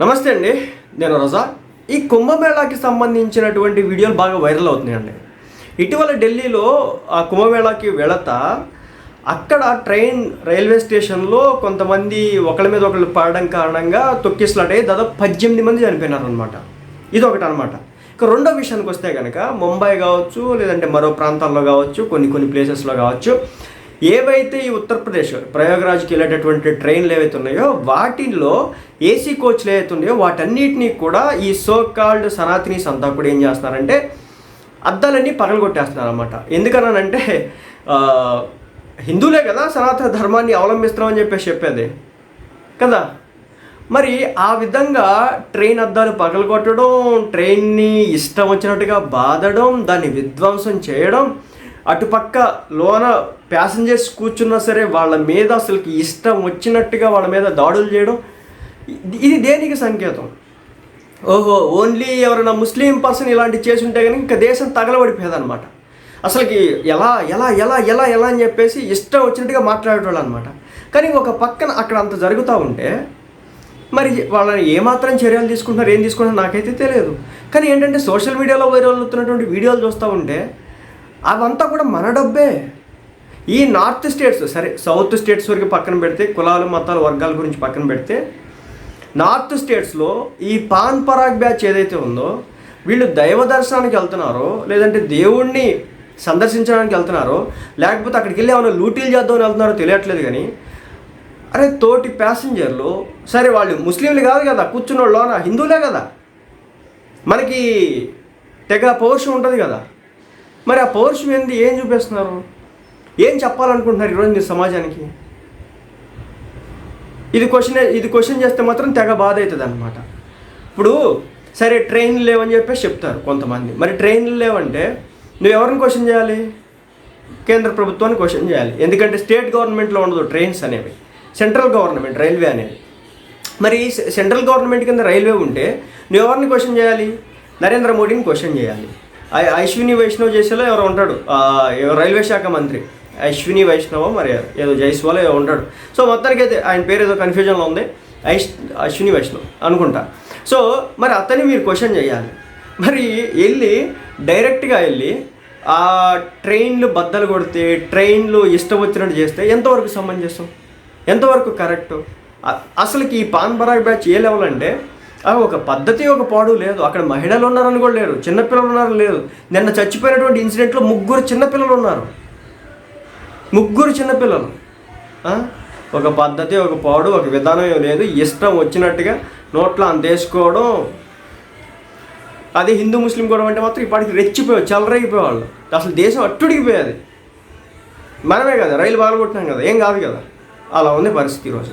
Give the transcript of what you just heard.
నమస్తే అండి నేను రజా. ఈ కుంభమేళాకి సంబంధించినటువంటి వీడియోలు బాగా వైరల్ అవుతున్నాయండి. ఇటీవల ఢిల్లీలో ఆ కుంభమేళాకి వెళతా అక్కడ ట్రైన్ రైల్వే స్టేషన్లో కొంతమంది ఒకళ్ళ మీద ఒకళ్ళు పడడం కారణంగా తొక్కిసలాడే దాదాపు పద్దెనిమిది మంది చనిపోయినారు అనమాట ఇది ఒకటి అనమాట ఇక రెండో విషయానికి వస్తే కనుక ముంబై కావచ్చు లేదంటే మరో ప్రాంతాల్లో కావచ్చు కొన్ని కొన్ని ప్లేసెస్లో కావచ్చు ఏవైతే ఈ ఉత్తరప్రదేశ్ ప్రయాగరాజ్కి వెళ్ళేటటువంటి ట్రైన్లు ఏవైతే ఉన్నాయో వాటిల్లో ఏసీ కోచ్లు ఏవైతే ఉన్నాయో వాటన్నిటినీ కూడా ఈ సో కాల్డ్ సనాతిని అంతా కూడా ఏం చేస్తున్నారంటే అద్దాలన్నీ పగలగొట్టేస్తున్నారు అనమాట ఎందుకనంటే హిందువులే కదా సనాతన ధర్మాన్ని అవలంబిస్తున్నామని చెప్పేసి చెప్పేది. కదా? మరి ఆ విధంగా ట్రైన్ అద్దాలు పగలగొట్టడం ట్రైన్ని ఇష్టం వచ్చినట్టుగా బాధడం దాన్ని విధ్వంసం చేయడం అటుపక్క లోన ప్యాసింజర్స్ కూర్చున్నా సరే వాళ్ళ మీద అసలుకి ఇష్టం వచ్చినట్టుగా వాళ్ళ మీద దాడులు చేయడం ఇది- దేనికి సంకేతం? ఓహో ఓన్లీ ఎవరైనా ముస్లిం పర్సన్ ఇలాంటివి చేసి ఉంటే కానీ ఇంకా దేశం తగలబడిపోయేదన్నమాట. అసలుకి ఎలా ఎలా ఎలా ఎలా ఎలా అని చెప్పేసి ఇష్టం వచ్చినట్టుగా మాట్లాడేటోళ్ళు అనమాట కానీ ఒక పక్కన అక్కడ అంత జరుగుతూ ఉంటే మరి వాళ్ళని ఏమాత్రం చర్యలు తీసుకుంటున్నారు ఏం తీసుకుంటున్నారు నాకైతే తెలియదు. కానీ ఏంటంటే సోషల్ మీడియాలో వైరల్ అవుతున్నటువంటి వీడియోలు చూస్తూ ఉంటే అవంతా కూడా మన డబ్బే. ఈ నార్త్ స్టేట్స్ సరే సౌత్ స్టేట్స్ వరకు పక్కన పెడితే కులాలు మతాలు వర్గాల గురించి పక్కన పెడితే నార్త్ స్టేట్స్లో ఈ పాన్ పరాగ్ బ్యాచ్ ఏదైతే ఉందో వీళ్ళు దైవ దర్శనానికి వెళ్తున్నారో లేదంటే దేవుణ్ణి సందర్శించడానికి వెళ్తున్నారో లేకపోతే అక్కడికి వెళ్ళి ఏమైనా లూటీలు చేద్దామని వెళ్తున్నారో తెలియట్లేదు కానీ అరే తోటి ప్యాసింజర్లు సరే వాళ్ళు ముస్లింలు కాదు కదా కూర్చున్న వాళ్ళలోన హిందువులే కదా. మనకి తెగ పౌరుషం ఉంటుంది కదా. మరి ఆ పౌరుషం ఏంది? ఏం చూపిస్తున్నారు? ఏం చెప్పాలనుకుంటున్నారు ఈరోజు మీ సమాజానికి? ఇది క్వశ్చన్ ఇది క్వశ్చన్ చేస్తే మాత్రం తెగ బాధ అవుతుంది అనమాట ఇప్పుడు సరే ట్రైన్లు లేవని చెప్పేసి చెప్తారు కొంతమంది. మరి ట్రైన్లు లేవంటే నువ్వు ఎవరిని క్వశ్చన్ చేయాలి? కేంద్ర ప్రభుత్వాన్ని క్వశ్చన్ చేయాలి. ఎందుకంటే స్టేట్ గవర్నమెంట్లో ఉండదు ట్రైన్స్ అనేవి. సెంట్రల్ గవర్నమెంట్ రైల్వే అనేది మరి సెంట్రల్ గవర్నమెంట్ కింద రైల్వే ఉంటే నువ్వు ఎవరిని క్వశ్చన్ చేయాలి? నరేంద్ర మోడీని క్వశ్చన్ చేయాలి. అశ్విని వైష్ణవ్ చేసేలో ఎవరో ఉంటాడు. రైల్వే శాఖ మంత్రి. అశ్విని వైష్ణవ మరి ఏదో జైస్వాల్ ఏదో ఉంటాడు. సో మొత్తానికి అయితే ఆయన పేరు ఏదో కన్ఫ్యూజన్లో ఉంది. ఐష్ అశ్విని వైష్ణవ్ అనుకుంటా. సో మరి అతన్ని మీరు క్వశ్చన్ చేయాలి. మరి వెళ్ళి డైరెక్ట్గా వెళ్ళి ఆ ట్రైన్లు బద్దలు కొడితే ట్రైన్లు ఇష్టం వచ్చినట్టు చేస్తే ఎంతవరకు సమంజసం ఎంతవరకు కరెక్ట్? అసలుకి ఈ పాన్ బరాక్ బ్యాచ్ ఏ లెవెల్ అంటే అవి ఒక పద్ధతి ఒక పాడు లేదు. అక్కడ మహిళలు ఉన్నారని కూడా లేరు. చిన్నపిల్లలు ఉన్నారని లేదు. నిన్న చచ్చిపోయినటువంటి ఇన్సిడెంట్లో ముగ్గురు చిన్నపిల్లలు ఉన్నారు. ముగ్గురు చిన్నపిల్లలు ఒక పద్ధతి ఒక పాడు ఒక విధానం లేదు. ఇష్టం వచ్చినట్టుగా నోట్లో అందేసుకోవడం అదే అది హిందూ ముస్లిం గొడవ అంటే మాత్రం ఇప్పటికి రెచ్చిపోయావు చల్లరైపోయేవాళ్ళు అసలు దేశం అట్టుడికిపోయేది మనమే కదా. రైలు బాగా కొట్టినాం కదా. ఏం కాదు కదా. అలా ఉంది పరిస్థితి ఈరోజు.